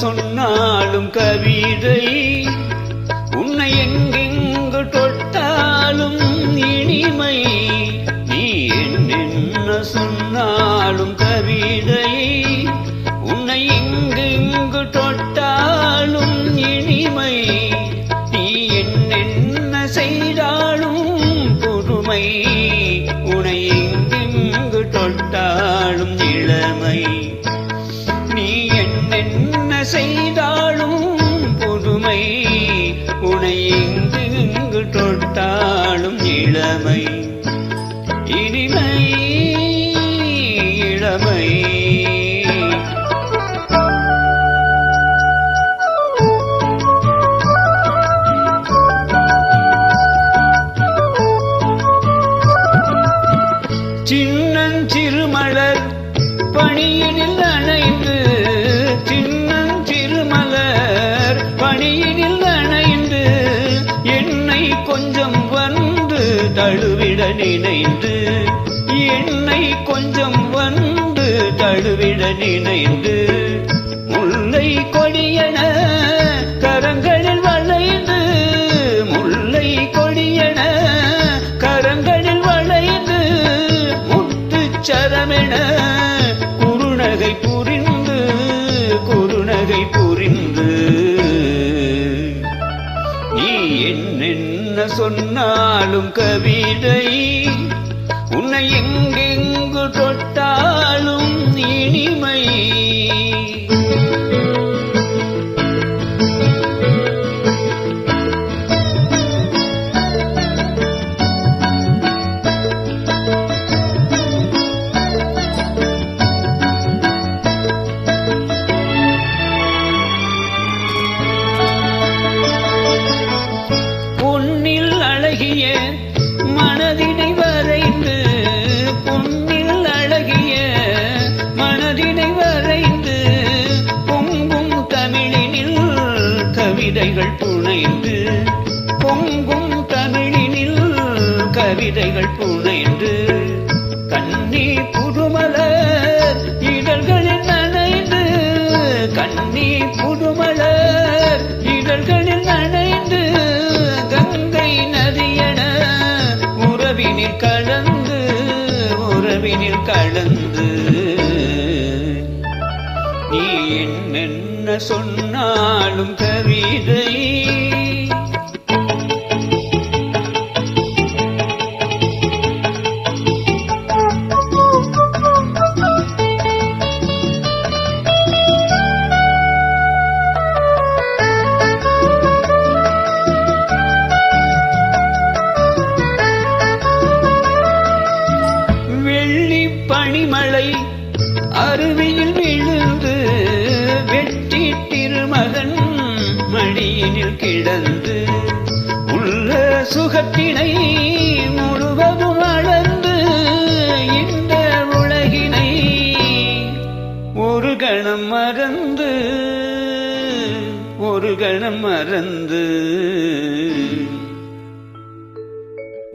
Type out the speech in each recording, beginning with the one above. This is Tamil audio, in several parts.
சொன்னாலும் கவிதை உன்னை எங்கெங்கு தொட்டாலும் இனிமை. நீ என்ன சொன்னாலும் கவிதை உன்னை எங்கெங்கு தொட்டாலும் இனிமை. நீ என்னென்ன செய்தாலும் பொறுமை உன்னை எங்கெங்கு தொட்டாலும் இளமை. நினைந்து என்னை கொஞ்சம் வந்து தழுவிட நினைந்து முல்லை கொடியன கரங்களில் வளைந்து முல்லை கொடியன கரங்களில் வளைந்து முத்துச் என்ன சொன்னாலும் கவிதை உன்னை எங்கெங்கு தொட்டால் மனதினை வரைந்து பொன்னில் அழகிய மனதினை வரைந்து பொங்கும் தமிழினில் கவிதைகள் புனைந்து பொங்கும் தமிழினில் கவிதைகள் புனைந்து கண்ணீர் இரவினில் கலந்து. நீ என்னென்ன சொன்னாலும் கவிதை அருவியில் விழுந்து வெட்டி திருமகன் மடியினில் கிடந்து. உள்ள சுகத்தினை முழுவதும் அளந்து இந்த உலகினை ஒரு கணம் மறந்து ஒரு கணம் மறந்து.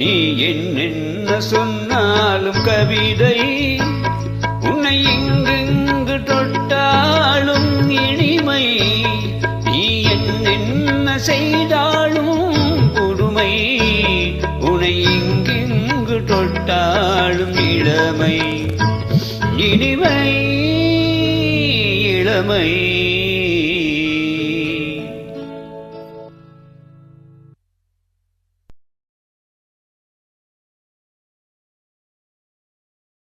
நீ என்ன சொன்னாலும் கவிதை உன்னை இங்கு வாழும் இளமை. இனிமை இளமை.